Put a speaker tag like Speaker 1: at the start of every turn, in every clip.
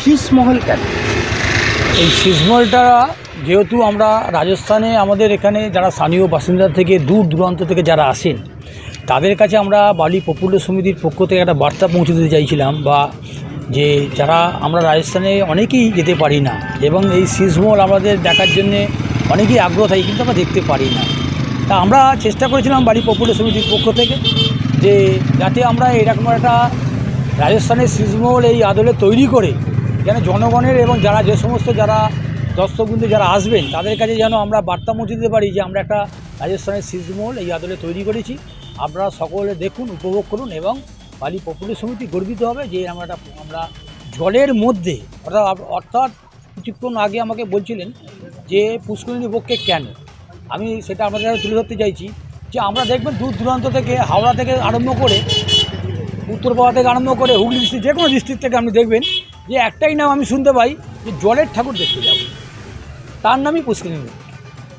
Speaker 1: শীষমহল কেন?
Speaker 2: এই সিজমলটা যেহেতু আমরা রাজস্থানে আমাদের এখানে যারা স্থানীয় বাসিন্দা থেকে দূর দূরান্ত থেকে যারা আসেন, তাদের কাছে আমরা বালি পপুলার সমিতির পক্ষ থেকে একটা বার্তা পৌঁছে দিতে চাইছিলাম বা যে যারা আমরা রাজস্থানে অনেকেই যেতে পারি না এবং এই সিজমল আমাদের দেখার জন্যে অনেকেই আগ্রহ থাকে কিন্তু আমরা দেখতে পারি না। তা আমরা চেষ্টা করেছিলাম বাড়ি পপুলার সমিতির পক্ষ থেকে যে যাতে আমরা এরকম একটা রাজস্থানের সিজমহল এই আদলে তৈরি করে যেন জনগণের এবং যারা যে সমস্ত যারা দর্শকবৃন্দ যারা আসবেন, তাদের কাছে যেন আমরা বার্তা পৌঁছে দিতে পারি যে আমরা একটা রাজস্থানের সিজমহল এই আদলে তৈরি করেছি। আপনারা সকলে দেখুন, উপভোগ করুন এবং বালি পপুলার সমিতি গর্বিত হবে যে আমরা একটা আমরা জলের মধ্যে অর্থাৎ অর্থাৎ কিছুক্ষণ আগে আমাকে বলছিলেন যে পুষ্করিণী পক্ষে কেন? আমি সেটা কাছে তুলে ধরতে চাইছি যে আমরা দেখবেন দূর দূরান্ত থেকে, হাওড়া থেকে আরম্ভ করে উত্তরপাড়া থেকে আরম্ভ করে হুগলি ডিস্ট্রিক্ট, যে কোনো ডিস্ট্রিক্ট থেকে আপনি দেখবেন যে একটাই নাম আমি শুনতে পাই যে জলের ঠাকুর দেখতে যাব। তার নামই পুষ্করিণী।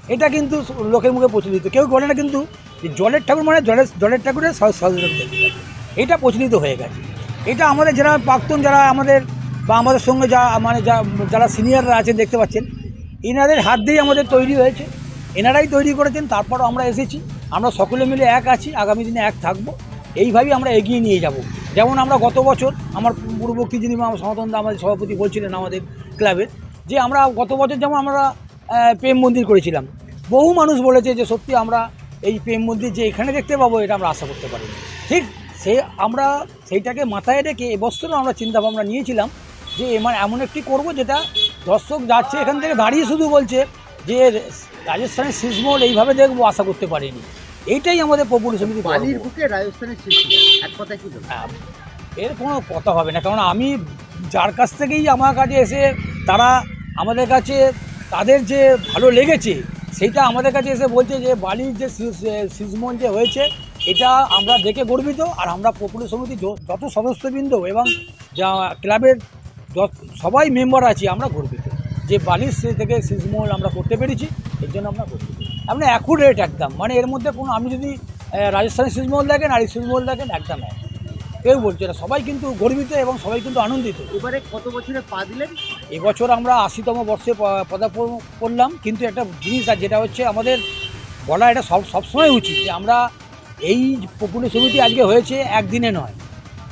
Speaker 2: এটা কিন্তু লোকের মুখে প্রচলিত। কেউ বলে না কিন্তু যে জলের ঠাকুর মানে জলের জলের ঠাকুরের সহ- সহযোগিতা দেখতে যাবে এটা প্রচলিত হয়ে গেছে। এটা আমাদের যারা প্রাক্তন, যারা আমাদের বা আমাদের সঙ্গে যা মানে যা, যারা সিনিয়ররা আছেন দেখতে পাচ্ছেন, এনাদের হাত দিয়েই আমাদের তৈরি হয়েছে। এনারাই তৈরি করেছেন, তারপরও আমরা এসেছি। আমরা সকলে মিলে এক আছি। আগামী দিনে এক থাকব। এইভাবেই আমরা এগিয়ে নিয়ে যাব। যেমন আমরা গত বছর আমার পূর্ববর্তী যিনি সনাতন দা আমাদের সভাপতি বলছিলেন আমাদের ক্লাবের যে আমরা গত বছর যেমন আমরা প্রেম মন্দির করেছিলাম, বহু মানুষ বলেছে যে সত্যি আমরা এই প্রেম মন্দির যে এখানে দেখতে পাবো এটা আমরা আশা করতে পারি ঠিক সে আমরা সেইটাকে মাথায় রেখে এবছরও আমরা চিন্তা ভাবনা নিয়েছিলাম যে এমন এমন একটি করব যেটা দর্শক যাচ্ছে এখান থেকে দাঁড়িয়ে শুধু বলছে যে রাজস্থানের সিজমহল এইভাবে দেখব, আশা করতে পারিনি। এইটাই আমাদের পপুলার সমিতি
Speaker 1: বালির বুকে রাজস্থানের সৃষ্টি। এক কথায় কি
Speaker 2: হ্যাঁ, এর কোনো কথা হবে না কারণ আমি যার কাছ থেকেই আমার কাছে এসে তারা আমাদের কাছে তাদের যে ভালো লেগেছে সেইটা আমাদের কাছে এসে বলছে যে বালির যে সিজমন যে হয়েছে এটা আমরা দেখে গর্বিত আর আমরা পপুলার সমিতি যত সদস্যবৃন্দ এবং যা ক্লাবের যত- সবাই মেম্বার আছি আমরা গর্বিত যে বালির থেকে সিজমহল আমরা করতে পেরেছি এর জন্য আমরা গর্বিত। আমরা অ্যাকুরেট একদম। মানে এর মধ্যে কোনো আমি যদি রাজস্থানের সিজমহল দেখেন আর এই সিজমহল দেখেন একদম এক। কেউ বলছে না। সবাই কিন্তু গর্বিত এবং সবাই কিন্তু আনন্দিত।
Speaker 1: এবারে কত বছরে পা দিলেন?
Speaker 2: এবছর আমরা আশিতম বর্ষে পদার্পণ করলাম। কিন্তু একটা জিনিস আছে যেটা হচ্ছে আমাদের বলা এটা সব সবসময় উচিত যে আমরা এই পপুলার সমিতি আজকে হয়েছে একদিনে নয়।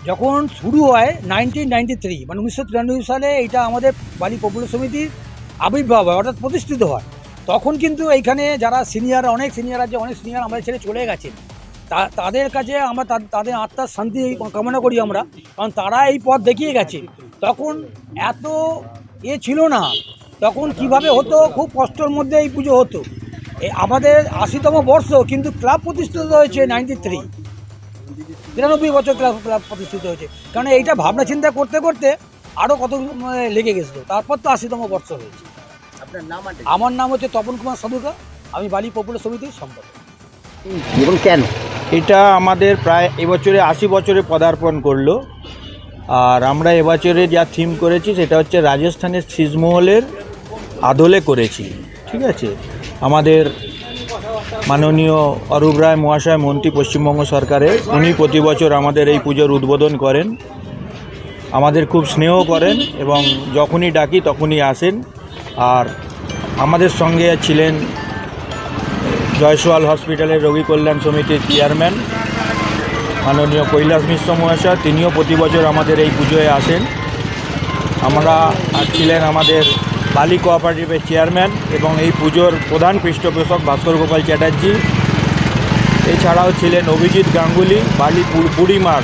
Speaker 2: যখন শুরু হয় নাইনটিন নাইনটি থ্রি মানে উনিশশো তিরানব্বই সালে এটা আমাদের বালি পপুলার সমিতির আবির্ভাব হয় অর্থাৎ প্রতিষ্ঠিত হয়। তখন কিন্তু এইখানে যারা সিনিয়র অনেক সিনিয়র আছে, অনেক সিনিয়র আমাদের ছেড়ে চলে গেছেন তাদের কাছে আমরা তাদের আত্মার শান্তি কামনা করি আমরা, কারণ তারা এই পথ দেখিয়ে গেছে। তখন এত এ ছিল না, তখন কীভাবে হতো, খুব কষ্টের মধ্যে এই পুজো হতো। আমাদের আশিতম বর্ষ কিন্তু ক্লাব প্রতিষ্ঠিত হয়েছে নাইনটি থ্রি তিরানব্বই বছর ক্লাব ক্লাব প্রতিষ্ঠিত হয়েছে। কারণ এইটা ভাবনা চিন্তা করতে করতে আরও কত লেগে গেছিল। তারপর তো আশিতম বর্ষ হয়েছে।
Speaker 1: আপনার নাম আর
Speaker 2: আমার নাম হচ্ছে তপন কুমার সাধুকা। আমি বালি পপুলার সমিতির সম্পাদক।
Speaker 1: এবং কেন?
Speaker 3: এটা আমাদের প্রায় এবছরে আশি বছরে পদার্পণ করল। আর আমরা এবছরে যা থিম করেছি সেটা হচ্ছে রাজস্থানের সিজমহলের আদলে করেছি। ঠিক আছে? আমাদের মাননীয় অরূপ রায় মহাশয় মন্ত্রী পশ্চিমবঙ্গ সরকারের উনি প্রতি বছর আমাদের এই পুজোর উদ্বোধন করেন। আমাদের খুব স্নেহ করেন এবং যখনই ডাকি তখনই আসেন। আর আমাদের সঙ্গে ছিলেন জয়সওয়াল হসপিটালের রোগী কল্যাণ সমিতির চেয়ারম্যান মাননীয় কৈলাস মিশ্র মহাশয়, তিনিও প্রতি বছর আমাদের এই পুজোয় আসেন। আমরা ছিলেন আমাদের বালি কোঅপারেটিভের চেয়ারম্যান এবং এই পুজোর প্রধান পৃষ্ঠপোষক ভাস্কর গোপাল চ্যাটার্জি। এছাড়াও ছিলেন অভিজিৎ গাঙ্গুলি, বালি বুড়িমার,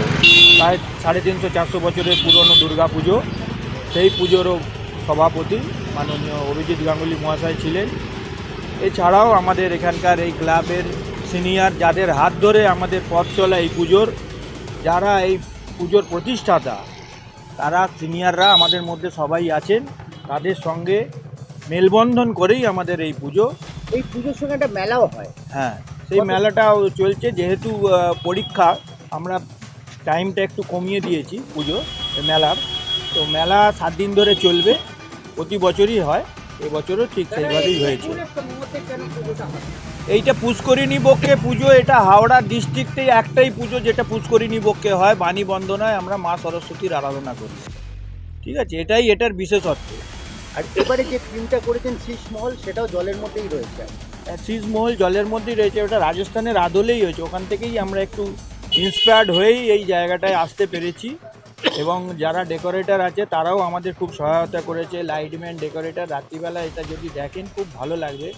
Speaker 3: প্রায় সাড়ে তিনশো চারশো বছরের পুরনো দুর্গা পুজো। সেই পুজোরও সভাপতি। মাননীয় অভিজিৎ গাঙ্গুলি মহাশয় ছিলেন। এছাড়াও আমাদের এখানকার এই ক্লাবের সিনিয়র যাদের হাত ধরে আমাদের পথ চলা এই পুজোর যারা এই পুজোর প্রতিষ্ঠাতা তারা সিনিয়ররা আমাদের মধ্যে সবাই আছেন। তাদের সঙ্গে মেলবন্ধন করেই আমাদের এই পুজো।
Speaker 1: এই পুজোর সঙ্গে একটা মেলাও হয়।
Speaker 3: হ্যাঁ সেই মেলাটাও চলছে। যেহেতু পরীক্ষা আমরা টাইমটা একটু কমিয়ে দিয়েছি পুজো মেলার। তো মেলা সাত দিন ধরে চলবে। প্রতি বছরই হয় এবছরও ঠিক সেইভাবেই হয়েছে। এইটা পুষ্করিণী বক্ষে পুজো এটা হাওড়া ডিস্ট্রিক্টে একটাই পুজো যেটা পুষ্করিণী বক্ষে হয় বাণী বন্দনায় আমরা মা সরস্বতীর আরাধনা করি। ঠিক আছে এটাই এটার বিশেষত্ব।
Speaker 1: আর এবারে যে থিমটা করেছেন শীষমহল সেটাও জলের মধ্যেই রয়েছে।
Speaker 3: শীষমহল জলের মধ্যেই রয়েছে ওটা রাজস্থানের আদলেই হয়েছে ওখান থেকেই আমরা একটু ইন্সপায়ার্ড হয়েই এই জায়গাটায় আসতে পেরেছি। এবং যারা ডেকোরেটর আছে তারাও আমাদের খুব সহায়তা করেছে। লাইটম্যান ডেকোরেটর রাত্রিবেলা এটা যদি দেখেন খুব ভালো লাগবে।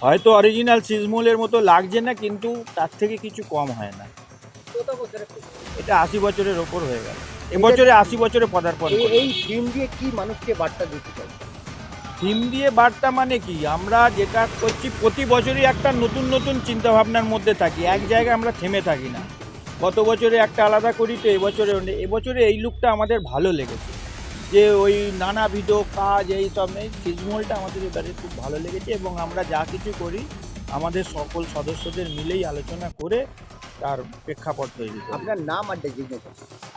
Speaker 3: হয়তো অরিজিনাল সিজমহলের মতো লাগছে না কিন্তু তার থেকে কিছু কম হয় না। এটা আশি বছরের ওপর হয়ে গেল। এবছরে আশি বছরে পদার্পণ।
Speaker 1: এই থিম দিয়ে কি মানুষকে বার্তা দিতে চাই?
Speaker 3: থিম দিয়ে বার্তা মানে কি? আমরা যেটা করছি প্রতি বছরই একটা নতুন নতুন চিন্তাভাবনার মধ্যে থাকি। এক জায়গায় আমরা থেমে থাকি না। গত বছরে একটা আলাদা করি তো এবছরে এবছরে এই লুকটা আমাদের ভালো লেগেছে। যে ওই নানাবিধ কাজ এই সব নেই সিজমলটা আমাদের এবারে খুব ভালো লেগেছে এবং আমরা যা কিছু করি আমাদের সকল সদস্যদের মিলেই আলোচনা করে তার প্রেক্ষাপট তৈরি
Speaker 1: আপনার নাম আর ডেজিগনেশন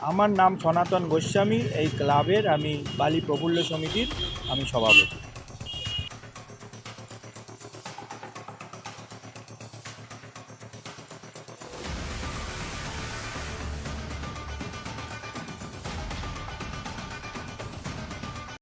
Speaker 3: আমার নাম সনাতন গোস্বামী এই ক্লাবের আমি বালি প্রফুল্ল সমিতির আমি সভাপতি।